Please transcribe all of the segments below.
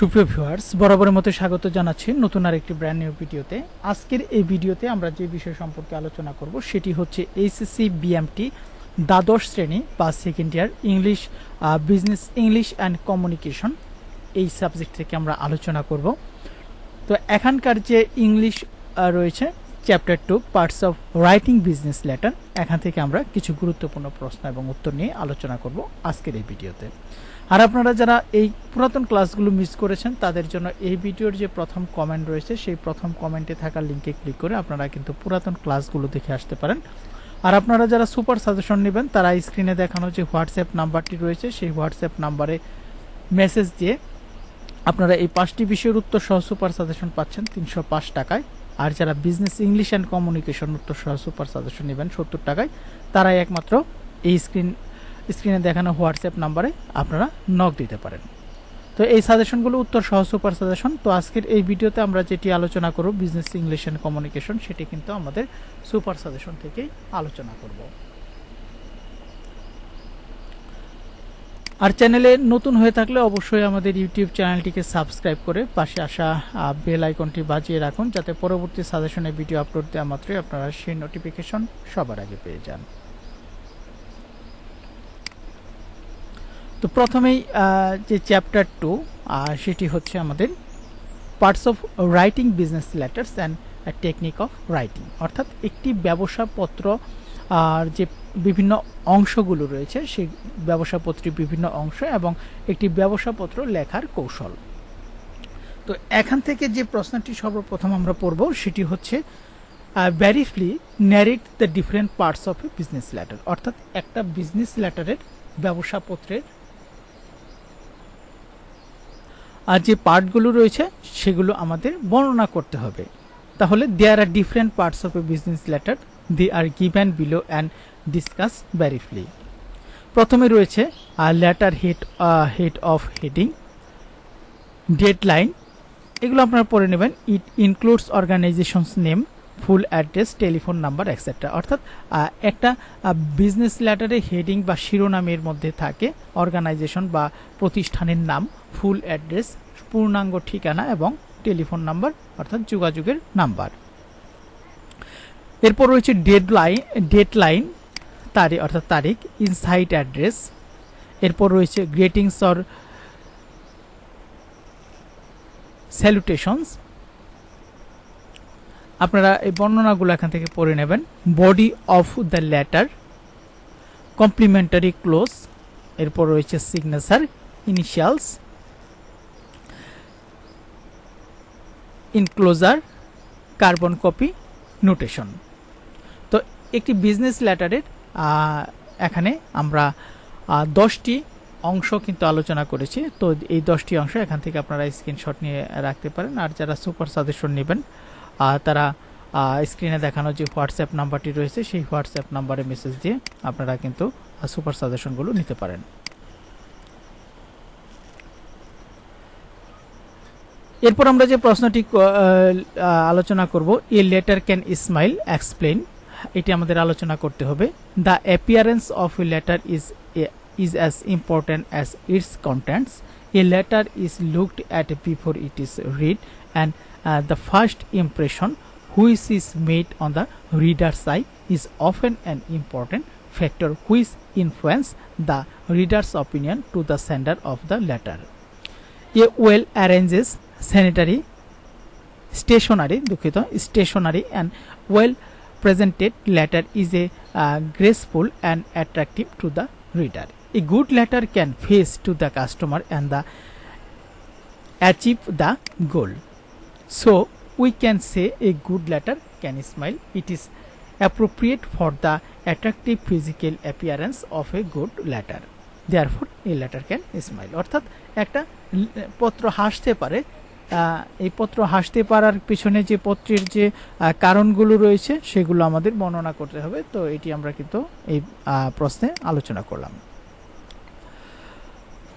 সুপ্রিয় ভিউয়ার্স বরাবরের মতো স্বাগত জানাচ্ছি নতুন আর একটি ব্র্যান্ড নিউ ভিডিওতে। আজকের এই ভিডিওতে আমরা যে বিষয় সম্পর্কে আলোচনা করব সেটি হচ্ছে এইচএসসি বিএমটি দ্বাদশ শ্রেণি বা second year English business English and communication এই সাবজেক্ট থেকে আমরা আলোচনা করব। তো এখানকার যে ইংলিশ রয়েছে chapter two parts of writing business letter এখান থেকে আমরা কিছু গুরুত্বপূর্ণ প্রশ্ন এবং উত্তর নিয়ে আলোচনা করব আজকের এই ভিডিওতে। আর আপনারা যারা এই পুরাতন ক্লাসগুলো মিস করেছেন, তাদের জন্য এই ভিডিওর যে প্রথম কমেন্ট রয়েছে, সেই প্রথম কমেন্টে থাকা লিঙ্কে ক্লিক করে আপনারা কিন্তু পুরাতন ক্লাসগুলো দেখে আসতে পারেন। আর আপনারা যারা সুপার সাজেশন নেবেন, তারা স্ক্রিনে দেখানো যে হোয়াটসঅ্যাপ নাম্বারটি রয়েছে, সেই হোয়াটসঅ্যাপ নাম্বারে মেসেজ দিয়ে আপনারা এই পাঁচটি বিষয়ের উত্তর সহ সুপার সাজেশন পাচ্ছেন তিনশো পাঁচ টাকায়। আর যারা বিজনেস ইংলিশ অ্যান্ড কমিউনিকেশন উত্তর সহ সুপার সাজেশন নেবেন সত্তর টাকায়, তারাই একমাত্র এই স্ক্রিন স্ক্রিনে দেখানো হোয়াটসঅ্যাপ নাম্বারে আপনারা নক দিতে পারেন। তো এই সাজেশনগুলো উত্তর সহ সুপার সাজেশন। তো আজকের এই ভিডিওতে আমরা যেটি আলোচনা করব বিজনেস ইংলিশ অ্যান্ড কমিউনিকেশন সেটি কিন্তু আমাদের সুপার সাজেশন থেকেই আলোচনা করব। আর চ্যানেলে নতুন হয়ে থাকলে অবশ্যই আমাদের ইউটিউব চ্যানেলটিকে সাবস্ক্রাইব করে পাশে আসা বেল আইকনটি বাজিয়ে রাখুন, যাতে পরবর্তী সাজেশনে ভিডিও আপলোড দেওয়া মাত্রই আপনারা সেই নোটিফিকেশন সবার আগে পেয়ে যান। তো প্রথমেই যে চ্যাপ্টার টু সেটি হচ্ছে আমাদের parts of writing business letters and technique of writing অর্থাৎ একটি ব্যবসাপত্র, আর যে বিভিন্ন অংশগুলো রয়েছে, সেই ব্যবসাপত্রের বিভিন্ন অংশ এবং একটি ব্যবসাপত্র লেখার কৌশল। তো এখান থেকে যে প্রশ্নটি সর্বপ্রথম আমরা পড়ব, সেটি হচ্ছে briefly narrate the different parts of a business letter অর্থাৎ একটা বিজনেস লেটারের ব্যবসাপত্রের আর যে পার্টগুলো রয়েছে, সেগুলো আমাদের বর্ণনা করতে হবে। তাহলে there are different parts of a business letter they are given below and discuss briefly প্রথমে রয়েছে letter head head of heading date line এগুলো আপনারা পড়ে নেবেন। It includes organisation's name full address, telephone number etcetera অর্থাৎ একটা business লেটারে heading বা শিরোনামের মধ্যে থাকে অর্গানাইজেশন বা প্রতিষ্ঠানের নাম, ফুল অ্যাড্রেস, পূর্ণাঙ্গ ঠিকানা এবং টেলিফোন নাম্বার, অর্থাৎ যোগাযোগের নাম্বার। এরপর রয়েছে ডেড লাইন ডেট লাইন তারিখ অর্থাৎ তারিখ ইনসাইট অ্যাড্রেস এরপর রয়েছে গ্রেটিংস অর স্যালুটেশনস আপনারা এই বর্ণনাগুলো এখান থেকে পড়ে নেবেন। Body of the letter complimentary close এরপর রয়েছে signature initials enclosure carbon copy notation তো একটি বিজনেস লেটারের এখানে আমরা দশটি অংশ কিন্তু আলোচনা করেছি। তো এই দশটি অংশ এখান থেকে আপনারা স্ক্রিনশট নিয়ে রাখতে পারেন। আর যারা সুপার সাজেশন নেবেন তারা স্ক্রিনে দেখানো যে হোয়াটসঅ্যাপ নাম্বারটি রয়েছে, সেই হোয়াটসঅ্যাপ নাম্বারে মেসেজ দিয়ে আপনারা কিন্তু সুপার সাজেশনগুলো নিতে পারেন। এরপর আমরা যে প্রশ্নটি আলোচনা করব এ লেটার ক্যান ইসমাইল এক্সপ্লেন এটি আমাদের আলোচনা করতে হবে। The appearance of a letter is is as important as its contents A letter is looked at before it is read and uh, the first impression which is made on the reader's eye is often an important factor which influence the reader's opinion to the sender of the letter. A well arranges sanitary stationary দুঃখিত stationary and well presented letter is a uh, graceful and attractive to the reader. A good letter can face to the customer and the achieve the goal. So we can say a good letter can smile. It is appropriate for the attractive physical appearance of a good letter. Therefore, a letter can smile. অর্থাৎ একটা পত্র হাসতে পারে এই পত্র হাসতে পারার পিছনে যে পত্রের যে কারণগুলো রয়েছে সেগুলো আমাদের বর্ণনা করতে হবে তো এটি আমরা কিন্তু এই প্রশ্নে আলোচনা করলাম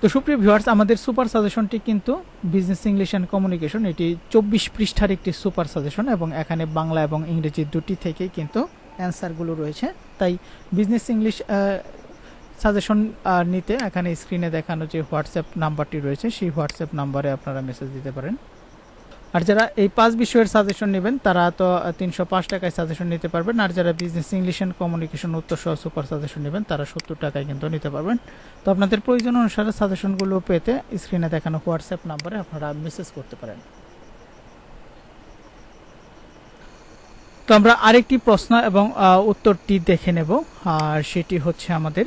তো সুপ্রিয় ভিউয়ার্স, আমাদের সুপার সাজেশনটি কিন্তু বিজনেস ইংলিশ অ্যান্ড কমিউনিকেশন এটি চব্বিশ পৃষ্ঠার একটি সুপার সাজেশন এবং এখানে বাংলা এবং ইংরেজি দুটি থেকেই কিন্তু অ্যান্সারগুলো রয়েছে। তাই বিজনেস ইংলিশ সাজেশন নিতে এখানে স্ক্রিনে দেখানো যে হোয়াটসঅ্যাপ নাম্বারটি রয়েছে, সেই হোয়াটসঅ্যাপ নাম্বারে আপনারা মেসেজ দিতে পারেন। আর যারা এই পাঁচ বিষয়ের সাজেশন নেবেন, তারা তো তিনশো পাঁচ টাকায় সাজেশন নিতে পারবেন। আর যারা বিজনেস ইংলিশ অ্যান্ড কমিউনিকেশন উত্তর সহ সুপার সাজেশন নেবেন, তারা সত্তর টাকায় কিন্তু নিতে পারবেন। তো আপনাদের প্রয়োজন অনুসারে সাজেশনগুলো পেতে স্ক্রিনে দেখানো হোয়াটসঅ্যাপ নাম্বারে আপনারা মেসেজ করতে পারেন। তো আমরা আরেকটি প্রশ্ন এবং উত্তরটি দেখে নেব। আর সেটি হচ্ছে আমাদের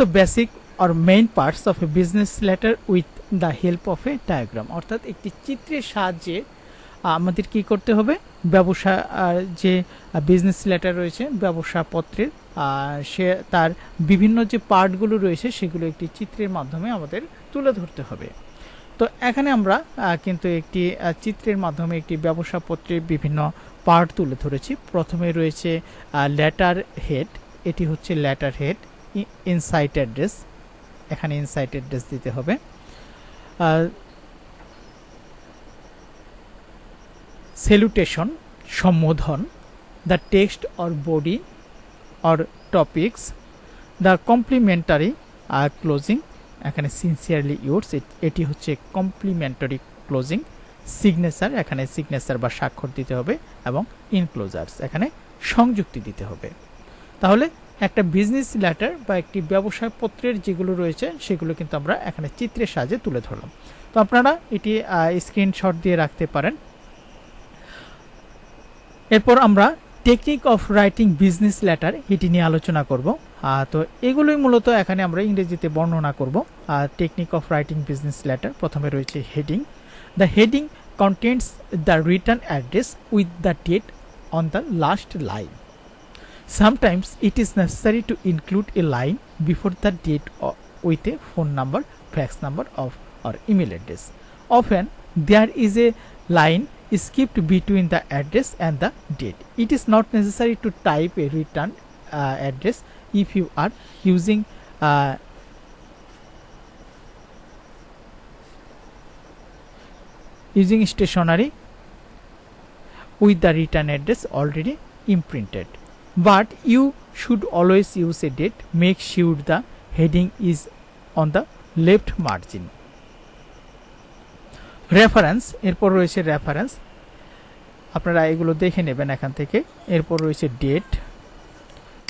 the basic or main parts of a business letter with the help of a diagram. অর্থাৎ একটি চিত্রের সাহায্যে আমাদের কি করতে হবে? ব্যবসা যে বিজনেস লেটার রয়েছে ব্যবসা পত্রের সে, তার বিভিন্ন যে পার্টগুলো রয়েছে, সেগুলো একটি চিত্রের মাধ্যমে আমাদের তুলে ধরতে হবে। তো এখানে আমরা কিন্তু একটি চিত্রের মাধ্যমে একটি ব্যবসা পত্রের বিভিন্ন পার্ট তুলে ধরেছি। প্রথমে রয়েছে লেটার হেড এটি হচ্ছে লেটার হেড ইনসাইট অ্যাড্রেস এখানে ইনসাইট অ্যাড্রেস দিতে হবে। সেলুটেশন সম্বোধন the text or body or topics the complimentary R closing এখানে সিনসিয়ারলি ইউর্স এটি হচ্ছে কমপ্লিমেন্টারি ক্লোজিং সিগনেচার এখানে সিগনেচার বা স্বাক্ষর দিতে হবে এবং ইনক্লোজার্স এখানে সংযুক্তি দিতে হবে। তাহলে একটা বিজনেস লেটার বা একটি ব্যবসায় পত্রের যেগুলো রয়েছে, সেগুলো কিন্তু আমরা এখানে চিত্রের সাহায্যে তুলে ধরলাম। তো আপনারা এটি স্ক্রিনশট দিয়ে রাখতে পারেন। এরপর আমরা technique of writing business letter এটি নিয়ে আলোচনা করব। তো এগুলোই মূলত এখানে আমরা ইংরেজিতে বর্ণনা করব। আর technique of writing business letter প্রথমে রয়েছে heading the heading contents the return address with the date on the last line Sometimes it is necessary to include a line before the date with a phone number, fax number, of or email address. Often there is a line skipped between the address and the date. It is not necessary to type a return uh, address if you are using uh, using stationery with the return address already imprinted but you should always use a date. Make sure the heading is on the left margin. Reference এরপর রয়েছে reference আপনারা এগুলো দেখে নেবেন এখান থেকে এরপর রয়েছে date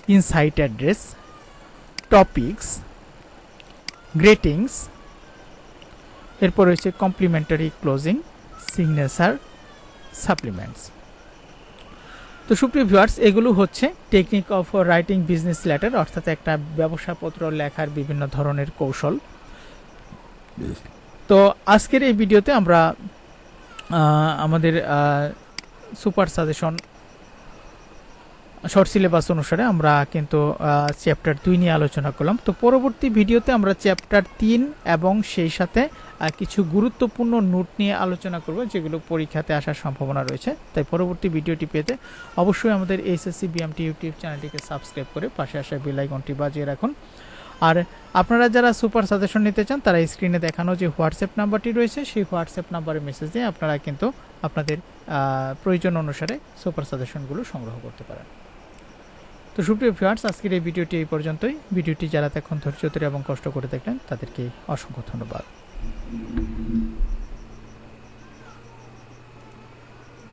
inside address topics greetings এরপর রয়েছে কমপ্লিমেন্টারি ক্লোজিং সিগনেচার সাপ্লিমেন্টস তো সুপ্রিয় ভিউয়ার্স এগুলো হচ্ছে technique of writing business letter অর্থাৎ একটা ব্যবসাপত্র লেখার বিভিন্ন ধরনের কৌশল। তো আজকের এই ভিডিওতে আমরা আমাদের সুপার সাজেশন শর্ট সিলেবাস অনুসারে আমরা কিন্তু চ্যাপ্টার দুই নিয়ে আলোচনা করলাম। তো পরবর্তী ভিডিওতে আমরা চ্যাপ্টার তিন এবং সেই সাথে কিছু গুরুত্বপূর্ণ নোট নিয়ে আলোচনা করব, যেগুলো পরীক্ষাতে আসার সম্ভাবনা রয়েছে। তাই পরবর্তী ভিডিওটি পেতে অবশ্যই আমাদের এইচএসসি বিএমটি ইউটিউব চ্যানেলটিকে সাবস্ক্রাইব করে পাশে আসা বেল আইকনটি বাজিয়ে রাখুন। আর আপনারা যারা সুপার সাজেশন নিতে চান, তারা স্ক্রিনে দেখানো যে হোয়াটসঅ্যাপ নাম্বারটি রয়েছে, সেই হোয়াটসঅ্যাপ নাম্বারে মেসেজ দিয়ে আপনারা কিন্তু আপনাদের প্রয়োজন অনুসারে সুপার সাজেশনগুলো সংগ্রহ করতে পারেন। তো সুপ্রিয় ভিউয়ার্স আজকের এই ভিডিওটি এই পর্যন্তই। ভিডিওটি যারা এখন ধৈর্য ধরে এবং কষ্ট করে দেখলেন, তাদেরকে অসংখ্য ধন্যবাদ।